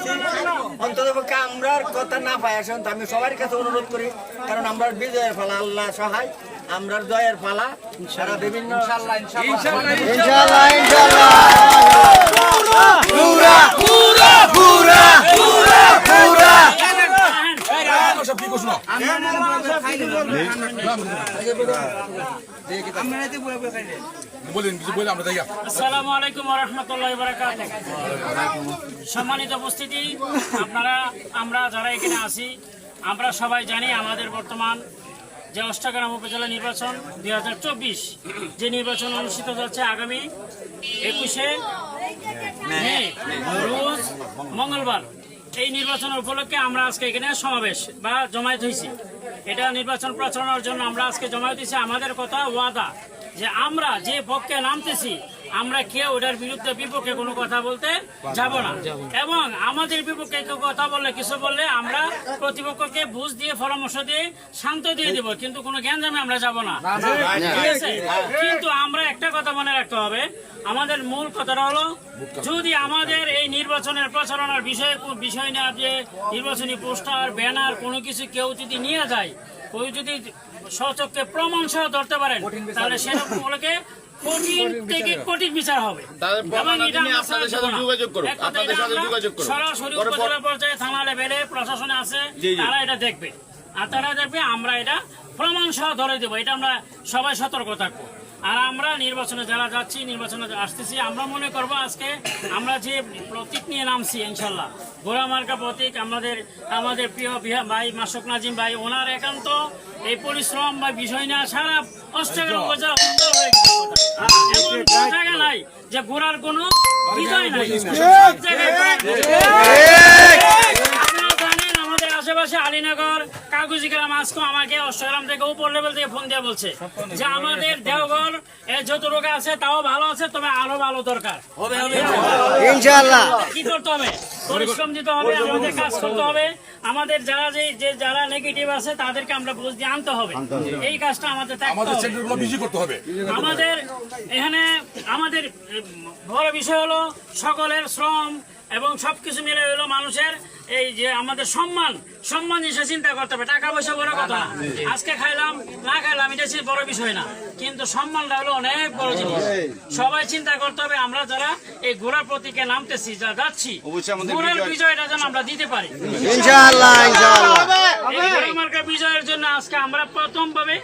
আছি অন্তত পক্ষে আমরার কথা না পাই আসেন তো আমি সবার কাছে অনুরোধ করি কারণ আমরা বিজয়ের ফলা আল্লাহ সহায় আমরা জয়ের পালা সারা বিভিন্ন ইনশাল্লাহ ইনশাল্লাহ ইনশাআল্লাহ পুরা পুরা পুরা পুরা পুরা বলেন। কিছু বলে আমরা জায়গা আসসালামু আলাইকুম রহমতুল্লাহ সম্মানিত উপস্থিতি আপনারা আমরা যারা এখানে আছি আমরা সবাই জানি আমাদের বর্তমান যে অষ্টাগ্রাম উপজেলা নির্বাচন দুই হাজার চব্বিশ যে নির্বাচন অনুষ্ঠিত হচ্ছে আগামী একুশে মে রোজ মঙ্গলবার। এই নির্বাচন উপলক্ষে আমরা আজকে এখানে সমাবেশ বা জমায়েত হয়েছি। এটা নির্বাচন প্রচারণার জন্য আমরা আজকে জমায়েত হয়েছি। আমাদের কথা ওয়াদা যে আমরা যে পক্ষে নামতেছি আমরা কেউ ওটার বিরুদ্ধে বিপক্ষে কোনো কথা বলতে যাব না। এবং আমাদের বিপক্ষে কেউ কথা বললে কিছু বললে আমরা প্রতিপক্ষকে বুঝ দিয়ে পরামর্শ দিয়ে শান্ত দিয়ে দিব কিন্তু কোনো জ্ঞানজামে আমরা যাব না। কিন্তু আমরা একটা কথা মনে রাখতে হবে আমাদের মূল কথাটা হলো যদি আমাদের এই নির্বাচনের প্রচারণার বিষয়ে বিষয় না যে নির্বাচনী পোস্টার ব্যানার কোনো কিছু কেউ যদি নিয়ে যায় কেউ যদি সচককে প্রমাণ সহ ধরতে পারেন তাহলে সেরকম গুলোকে কঠিন থেকে কঠিন বিচার হবে। আমরা আপনাদের সাথে ছাড় দেব না। যোগাযোগ করুক। আপনাদের সাথে যোগাযোগ করুক। সরাসরি উপজেলা পর্যায়ে থানা লেভেলে প্রশাসনে আছে তারা এটা দেখবে। আর তারা দেখবে আমরা এটা প্রমাণ সহ ধরে দেবো। এটা আমরা সবাই সতর্ক থাকব। আর আমরা নির্বাচনে যারা যাচ্ছি নির্বাচনে আসতেছি আমরা মনে করব আজকে আমরা যে প্রতীক নিয়ে নামছি ইনশাল্লাহ। গোড়া মার্কা প্রতীক আমাদের আমাদের প্রিয় বিহা- ভাই মাসুক নাজিম ভাই ওনার একান্ত এই পরিশ্রম বা বিষয় না সারা অষ্টগ্রাম উপজেলা এমন কোনো জায়গা নাই যে ঘোরার কোনো বিজয় নাই। সব জায়গায় আপনারা জানেন আমাদের আশেপাশে আলীনগর কাগজি গ্রাম আজকে আমাকে অষ্টগ্রাম থেকে উপর লেভেল থেকে ফোন দিয়ে বলছে যে আমাদের দেওঘর যত রোগ আছে তাও ভালো আছে তবে আরও ভালো দরকার। ইনশাআল্লাহ। কি করতে হবে? পরিশ্রম দিতে হবে আমাদের কাজ করতে হবে। আমাদের যারা যে যারা নেগেটিভ আছে তাদেরকে আমরা বুঝ দিয়ে আনতে হবে। এই কাজটা আমাদের আমাদের সেন্টারগুলো বেশি করতে হবে। আমাদের এখানে আমাদের বড় বিষয় হলো সকলের শ্রম এবং সবকিছু মিলে হলো মানুষের এই যে আমাদের সম্মান। সম্মান হিসেবে চিন্তা করতে হবে টাকা পয়সা বড় কথা। না আজকে খাইলাম না খাইলাম এটা বড় বিষয় না। কিন্তু সম্মানটা হলো অনেক বড় জিনিস। সবাই চিন্তা করতে হবে আমরা যারা এই ঘোড়ার প্রতীকে নামতেছি যা যাচ্ছি ঘোড়ার বিজয়টা যেন আমরা দিতে পারি। বিজয়ের জন্য আজকে আমরা প্রথম ভাবে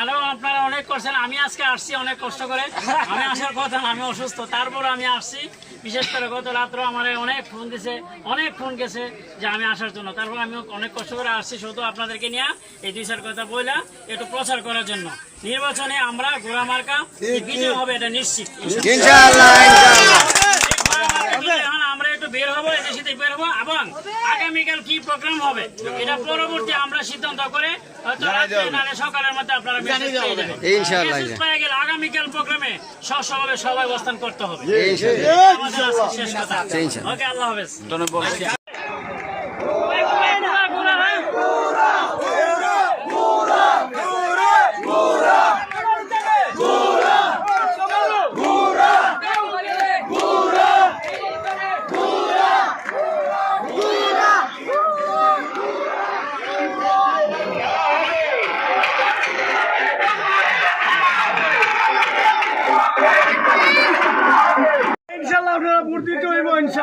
আরও আপনারা অনেক করছেন আমি আজকে আসছি অনেক কষ্ট করে। আমি আসার কথা আমি অসুস্থ। তারপর আমি আসছি বিশেষ করে গত রাত্রে আমার অনেক ফোন দিছে অনেক ফোন গেছে যে আমি আসার জন্য। তারপর আমি অনেক কষ্ট করে আসছি শুধু আপনাদেরকে নিয়ে এই দুই চার কথা বইলা একটু প্রচার করার জন্য। নির্বাচনে আমরা ঘোড়া মার্কা বিজয় হবে এটা নিশ্চিত ইনশাআল্লাহ। ইনশাআল্লাহ আমরা একটু বের হব এদের সাথে বের হব এবং আগামীকাল কি প্রোগ্রাম হবে এটা পরবর্তী আমরা সিদ্ধান্ত করে সকালের মধ্যে আপনারা আগামীকাল প্রোগ্রামে সবসময় সবাই অবস্থান করতে হবে। ওকে আল্লাহ হাফেজ।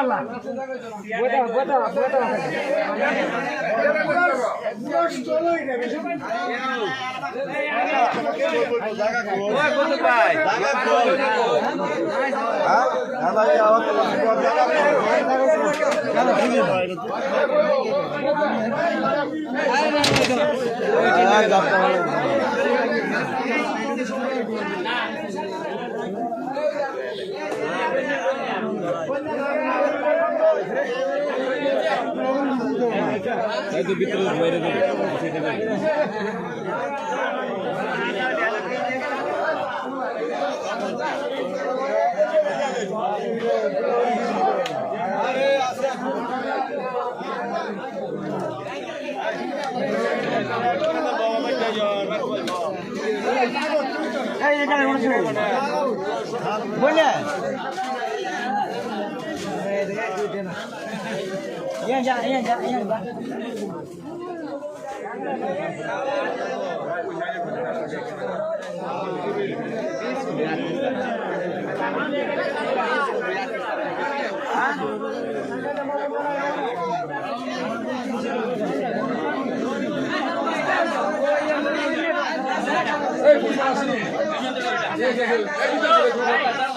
ইনশাআল্লাহ বড় বড় বড় Thank you. তাই তো ভিতরে বাইরে বললে 验一，哎，呀相！哎，呀，哎，